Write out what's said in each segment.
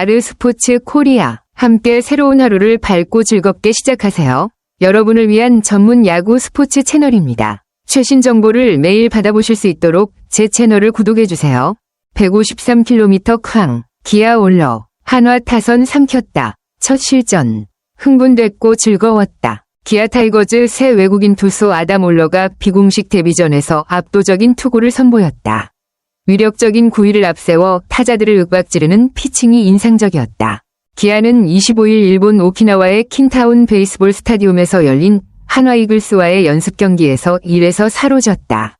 아르스포츠 코리아. 함께 새로운 하루를 밝고 즐겁게 시작하세요. 여러분을 위한 전문 야구 스포츠 채널입니다. 최신 정보를 매일 받아보실 수 있도록 제 채널을 구독해주세요. 153km 쾅. 기아 올러. 한화 타선 삼켰다. 첫 실전. 흥분됐고 즐거웠다. 기아 타이거즈 새 외국인 투수 아담 올러가 비공식 데뷔전에서 압도적인 투구를 선보였다. 위력적인 구위를 앞세워 타자들을 윽박지르는 피칭이 인상적이었다. 기아는 25일 일본 오키나와의 킨타운 베이스볼 스타디움에서 열린 한화 이글스와의 연습 경기에서 1에서 4로 졌다.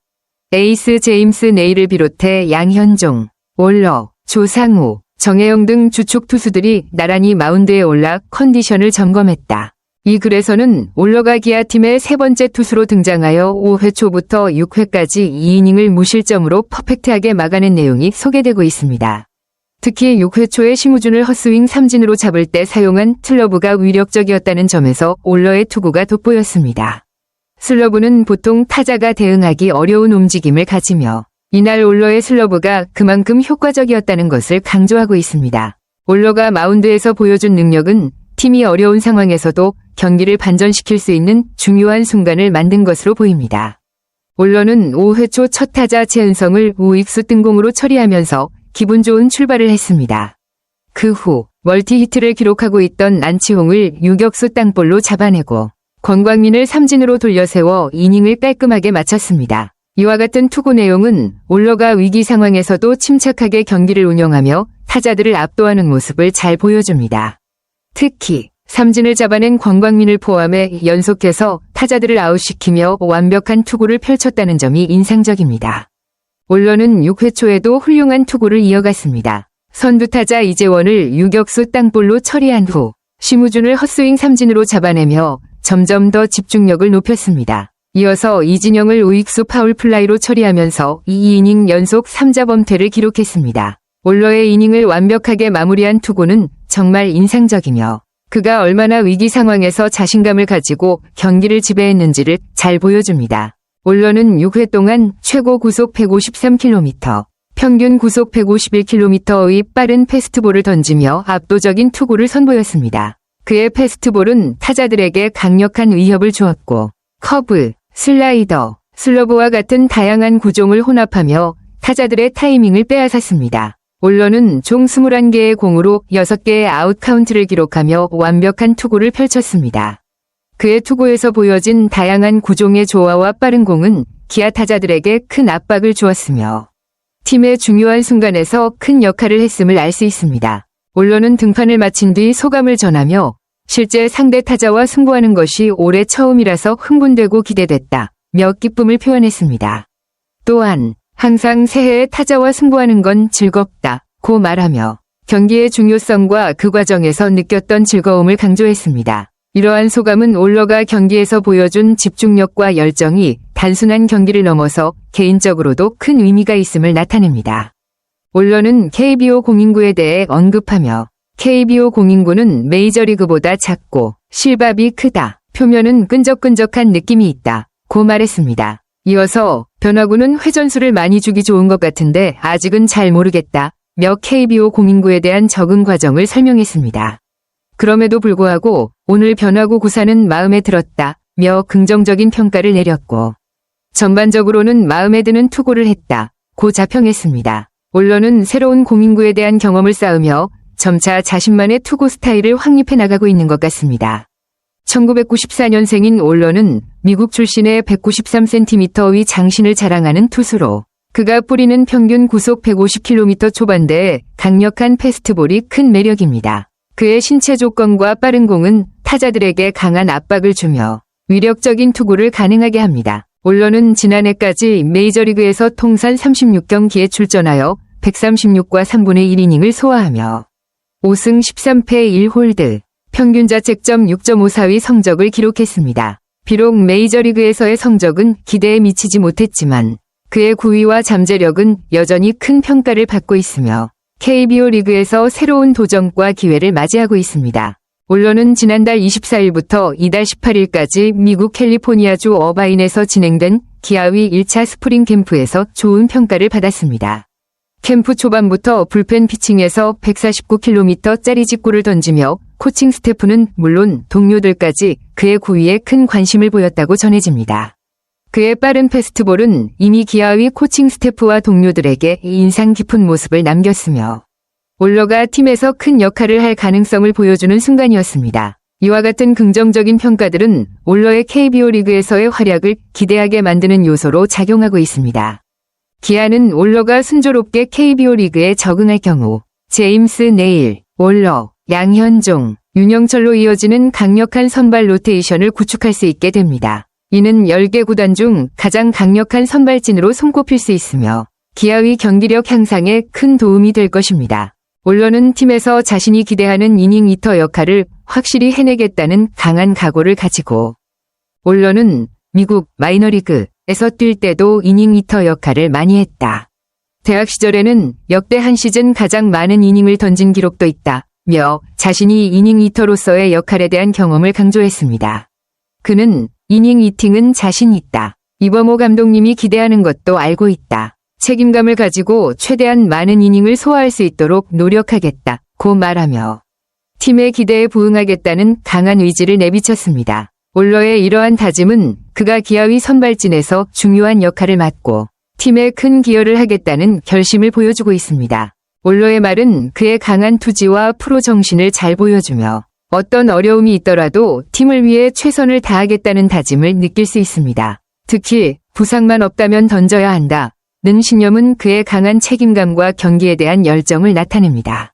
에이스 제임스 네일을 비롯해 양현종, 올러, 조상우, 정혜영 등 주축 투수들이 나란히 마운드에 올라 컨디션을 점검했다. 이 글에서는 올러가 기아 팀의 세 번째 투수로 등장하여 5회 초부터 6회까지 2이닝을 무실점으로 퍼펙트하게 막아낸 내용이 소개되고 있습니다. 특히 6회 초에 심우준을 헛스윙 삼진으로 잡을 때 사용한 슬러브가 위력적이었다는 점에서 올러의 투구가 돋보였습니다. 슬러브는 보통 타자가 대응하기 어려운 움직임을 가지며 이날 올러의 슬러브가 그만큼 효과적이었다는 것을 강조하고 있습니다. 올러가 마운드에서 보여준 능력은 팀이 어려운 상황에서도 경기를 반전시킬 수 있는 중요한 순간을 만든 것으로 보입니다. 올러는 5회 초 첫 타자 최은성을 우익수 뜬공으로 처리하면서 기분 좋은 출발을 했습니다. 그 후 멀티 히트를 기록하고 있던 안치홍을 유격수 땅볼로 잡아내고 권광민을 삼진으로 돌려세워 이닝을 깔끔하게 마쳤습니다. 이와 같은 투구 내용은 올러가 위기 상황에서도 침착하게 경기를 운영하며 타자들을 압도하는 모습을 잘 보여줍니다. 특히 삼진을 잡아낸 권광민을 포함해 연속해서 타자들을 아웃시키며 완벽한 투구를 펼쳤다는 점이 인상적입니다. 올러는 6회 초에도 훌륭한 투구를 이어갔습니다. 선두 타자 이재원을 유격수 땅볼로 처리한 후 심우준을 헛스윙 삼진으로 잡아내며 점점 더 집중력을 높였습니다. 이어서 이진영을 우익수 파울 플라이로 처리하면서 2이닝 연속 3자 범퇴를 기록했습니다. 올러의 이닝을 완벽하게 마무리한 투구는 정말 인상적이며 그가 얼마나 위기 상황에서 자신감을 가지고 경기를 지배했는지를 잘 보여줍니다. 올러는 6회 동안 최고 구속 153km, 평균 구속 151km의 빠른 패스트볼을 던지며 압도적인 투구를 선보였습니다. 그의 패스트볼은 타자들에게 강력한 위협을 주었고 커브, 슬라이더, 슬러브와 같은 다양한 구종을 혼합하며 타자들의 타이밍을 빼앗았습니다. 올러는 총 21개의 공으로 6개의 아웃 카운트를 기록하며 완벽한 투구를 펼쳤습니다. 그의 투구에서 보여진 다양한 구종의 조화와 빠른 공은 기아 타자들에게 큰 압박을 주었으며 팀의 중요한 순간에서 큰 역할을 했음을 알 수 있습니다. 올러는 등판을 마친 뒤 소감을 전하며 실제 상대 타자와 승부하는 것이 올해 처음이라서 흥분되고 기대됐다. 며 기쁨을 표현했습니다. 또한 항상 새해에 타자와 승부하는 건 즐겁다. 고 말하며 경기의 중요성과 그 과정에서 느꼈던 즐거움을 강조했습니다. 이러한 소감은 올러가 경기에서 보여준 집중력과 열정이 단순한 경기를 넘어서 개인적으로도 큰 의미가 있음을 나타냅니다. 올러는 KBO 공인구에 대해 언급하며 KBO 공인구는 메이저리그보다 작고 실밥이 크다. 표면은 끈적끈적한 느낌이 있다. 고 말했습니다. 이어서 변화구는 회전수를 많이 주기 좋은 것 같은데 아직은 잘 모르겠다. 며 KBO 공인구에 대한 적응 과정을 설명했습니다. 그럼에도 불구하고 오늘 변화구 구사는 마음에 들었다. 며 긍정적인 평가를 내렸고 전반적으로는 마음에 드는 투구를 했다. 고 자평했습니다. 올러는 새로운 공인구에 대한 경험을 쌓으며 점차 자신만의 투구 스타일을 확립해 나가고 있는 것 같습니다. 1994년생인 올러는 미국 출신의 193cm의 장신을 자랑하는 투수로 그가 뿌리는 평균 구속 150km 초반대에 강력한 패스트볼이 큰 매력입니다. 그의 신체 조건과 빠른 공은 타자들에게 강한 압박을 주며 위력적인 투구를 가능하게 합니다. 올러는 지난해까지 메이저리그에서 통산 36경기에 출전하여 136과 3분의 1이닝을 소화하며 5승 13패 1홀드, 평균 자책점 6.54의 성적을 기록했습니다. 비록 메이저리그에서의 성적은 기대에 미치지 못했지만 그의 구위와 잠재력은 여전히 큰 평가를 받고 있으며 KBO 리그에서 새로운 도전과 기회를 맞이하고 있습니다. 올러는 지난달 24일부터 이달 18일까지 미국 캘리포니아주 어바인에서 진행된 기아위 1차 스프링 캠프에서 좋은 평가를 받았습니다. 캠프 초반부터 불펜 피칭에서 149km짜리 직구를 던지며 코칭 스태프는 물론 동료들까지 그의 구위에 큰 관심을 보였다고 전해집니다. 그의 빠른 패스트볼은 이미 기아의 코칭 스태프와 동료들에게 인상 깊은 모습을 남겼으며 올러가 팀에서 큰 역할을 할 가능성을 보여주는 순간이었습니다. 이와 같은 긍정적인 평가들은 올러의 KBO 리그에서의 활약을 기대하게 만드는 요소로 작용하고 있습니다. 기아는 올러가 순조롭게 KBO 리그에 적응할 경우 제임스 네일, 올러, 양현종, 윤영철로 이어지는 강력한 선발 로테이션을 구축할 수 있게 됩니다. 이는 10개 구단 중 가장 강력한 선발진으로 손꼽힐 수 있으며 기아의 경기력 향상에 큰 도움이 될 것입니다. 올러는 팀에서 자신이 기대하는 이닝 이터 역할을 확실히 해내겠다는 강한 각오를 가지고 올러는 미국 마이너리그 에서 뛸 때도 이닝 이터 역할을 많이 했다. 대학 시절에는 역대 한 시즌 가장 많은 이닝을 던진 기록도 있다 며 자신이 이닝 이터로서의 역할에 대한 경험을 강조했습니다. 그는 이닝 이팅은 자신 있다. 이범호 감독님이 기대하는 것도 알고 있다. 책임감을 가지고 최대한 많은 이닝을 소화할 수 있도록 노력하겠다. 고 말하며 팀의 기대에 부응하겠다는 강한 의지를 내비쳤습니다. 올러의 이러한 다짐은 그가 기아의 선발진에서 중요한 역할을 맡고 팀에 큰 기여를 하겠다는 결심을 보여주고 있습니다. 올러의 말은 그의 강한 투지와 프로 정신을 잘 보여주며 어떤 어려움이 있더라도 팀을 위해 최선을 다하겠다는 다짐을 느낄 수 있습니다. 특히 부상만 없다면 던져야 한다. 는 신념은 그의 강한 책임감과 경기에 대한 열정을 나타냅니다.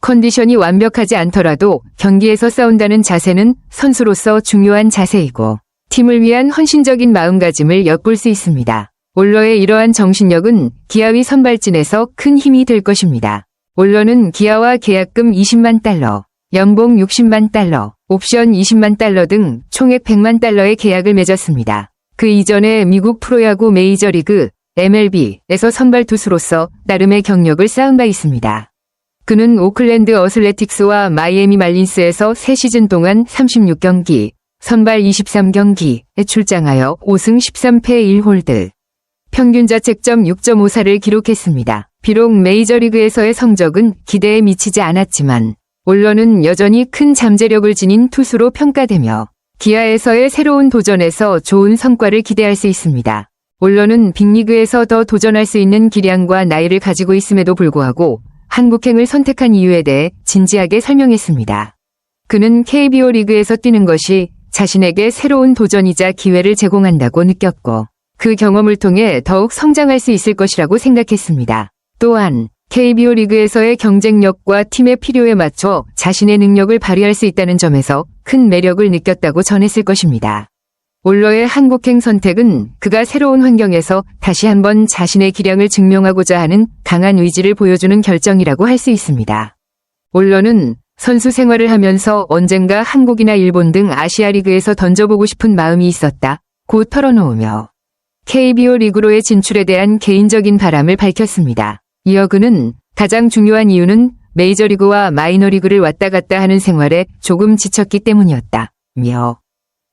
컨디션이 완벽하지 않더라도 경기에서 싸운다는 자세는 선수로서 중요한 자세이고 팀을 위한 헌신적인 마음가짐을 엿볼 수 있습니다. 올러의 이러한 정신력은 기아의 선발진에서 큰 힘이 될 것입니다. 올러는 기아와 계약금 20만 달러, 연봉 60만 달러, 옵션 20만 달러 등 총액 100만 달러의 계약을 맺었습니다. 그 이전에 미국 프로야구 메이저리그 MLB에서 선발 투수로서 나름의 경력을 쌓은 바 있습니다. 그는 오클랜드 어슬레틱스와 마이애미 말린스에서 3시즌 동안 36경기, 선발 23경기에 출장하여 5승 13패 1홀드, 평균 자책점 6.54를 기록했습니다. 비록 메이저리그에서의 성적은 기대에 미치지 않았지만 올러는 여전히 큰 잠재력을 지닌 투수로 평가되며 기아에서의 새로운 도전에서 좋은 성과를 기대할 수 있습니다. 올러는 빅리그에서 더 도전할 수 있는 기량과 나이를 가지고 있음에도 불구하고 한국행을 선택한 이유에 대해 진지하게 설명했습니다. 그는 KBO 리그에서 뛰는 것이 자신에게 새로운 도전이자 기회를 제공한다고 느꼈고 그 경험을 통해 더욱 성장할 수 있을 것이라고 생각했습니다. 또한 KBO 리그에서의 경쟁력과 팀의 필요에 맞춰 자신의 능력을 발휘할 수 있다는 점에서 큰 매력을 느꼈다고 전했을 것입니다. 올러의 한국행 선택은 그가 새로운 환경에서 다시 한번 자신의 기량을 증명하고자 하는 강한 의지를 보여주는 결정이라고 할 수 있습니다. 올러는 선수 생활을 하면서 언젠가 한국이나 일본 등 아시아 리그에서 던져보고 싶은 마음이 있었다. 고 털어놓으며 KBO 리그로의 진출에 대한 개인적인 바람을 밝혔습니다. 이어 그는 가장 중요한 이유는 메이저리그와 마이너리그를 왔다 갔다 하는 생활에 조금 지쳤기 때문이었다. 며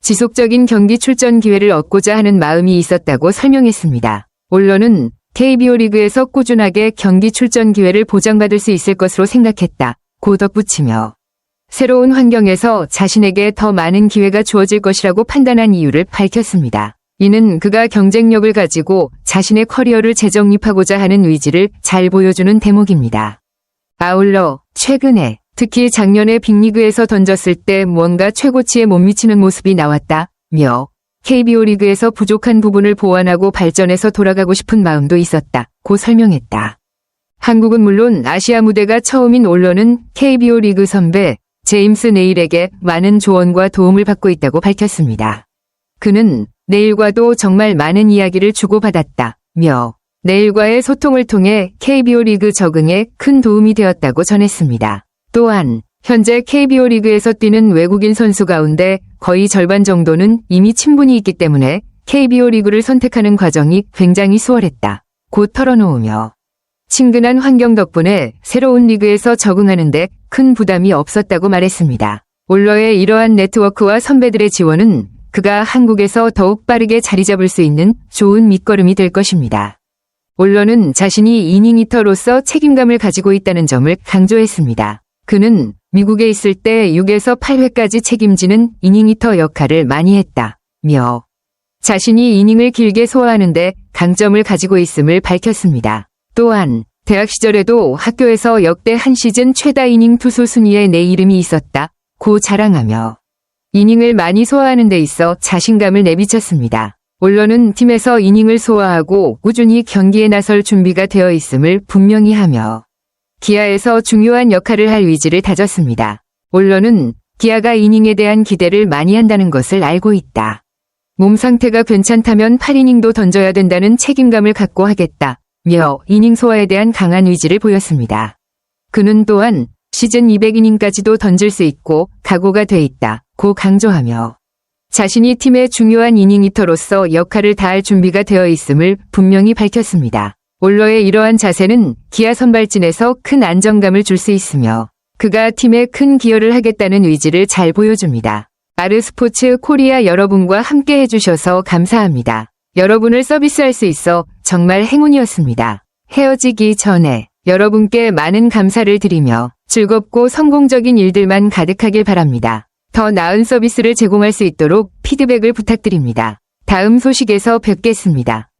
지속적인 경기 출전 기회를 얻고자 하는 마음이 있었다고 설명했습니다. 올러는 KBO 리그에서 꾸준하게 경기 출전 기회를 보장받을 수 있을 것으로 생각했다. 고 덧붙이며 새로운 환경에서 자신에게 더 많은 기회가 주어질 것이라고 판단한 이유를 밝혔습니다. 이는 그가 경쟁력을 가지고 자신의 커리어를 재정립하고자 하는 의지를 잘 보여주는 대목입니다. 아울러 최근에 특히 작년에 빅리그에서 던졌을 때 뭔가 최고치에 못 미치는 모습이 나왔다며 KBO 리그에서 부족한 부분을 보완하고 발전해서 돌아가고 싶은 마음도 있었다. 고 설명했다. 한국은 물론 아시아 무대가 처음인 올러는 KBO 리그 선배 제임스 네일에게 많은 조언과 도움을 받고 있다고 밝혔습니다. 그는 네일과도 정말 많은 이야기를 주고받았다며 네일과의 소통을 통해 KBO 리그 적응에 큰 도움이 되었다고 전했습니다. 또한 현재 KBO 리그에서 뛰는 외국인 선수 가운데 거의 절반 정도는 이미 친분이 있기 때문에 KBO 리그를 선택하는 과정이 굉장히 수월했다. 곧 털어놓으며 친근한 환경 덕분에 새로운 리그에서 적응하는데 큰 부담이 없었다고 말했습니다. 올러의 이러한 네트워크와 선배들의 지원은 그가 한국에서 더욱 빠르게 자리 잡을 수 있는 좋은 밑거름이 될 것입니다. 올런은 자신이 이닝이터로서 책임감을 가지고 있다는 점을 강조했습니다. 그는 미국에 있을 때 6에서 8회까지 책임지는 이닝이터 역할을 많이 했다. 며 자신이 이닝을 길게 소화하는데 강점을 가지고 있음을 밝혔습니다. 또한 대학 시절에도 학교에서 역대 한 시즌 최다 이닝 투수 순위에 내 이름이 있었다. 고 자랑하며 이닝을 많이 소화하는 데 있어 자신감을 내비쳤습니다. 올런은 팀에서 이닝을 소화하고 꾸준히 경기에 나설 준비가 되어 있음을 분명히 하며 기아에서 중요한 역할을 할 의지를 다졌습니다. 올런은 기아가 이닝에 대한 기대를 많이 한다는 것을 알고 있다. 몸 상태가 괜찮다면 8이닝도 던져야 된다는 책임감을 갖고 하겠다. 며 이닝 소화에 대한 강한 의지를 보였습니다. 그는 또한 시즌 200이닝까지도 던질 수 있고 각오가 돼 있다. 고 강조하며 자신이 팀의 중요한 이닝이터로서 역할을 다할 준비가 되어 있음을 분명히 밝혔습니다. 올러의 이러한 자세는 기아 선발진에서 큰 안정감을 줄 수 있으며 그가 팀에 큰 기여를 하겠다는 의지를 잘 보여줍니다. 아르스포츠 코리아 여러분과 함께 해주셔서 감사합니다. 여러분을 서비스할 수 있어 정말 행운이었습니다. 헤어지기 전에 여러분께 많은 감사를 드리며 즐겁고 성공적인 일들만 가득하길 바랍니다. 더 나은 서비스를 제공할 수 있도록 피드백을 부탁드립니다. 다음 소식에서 뵙겠습니다.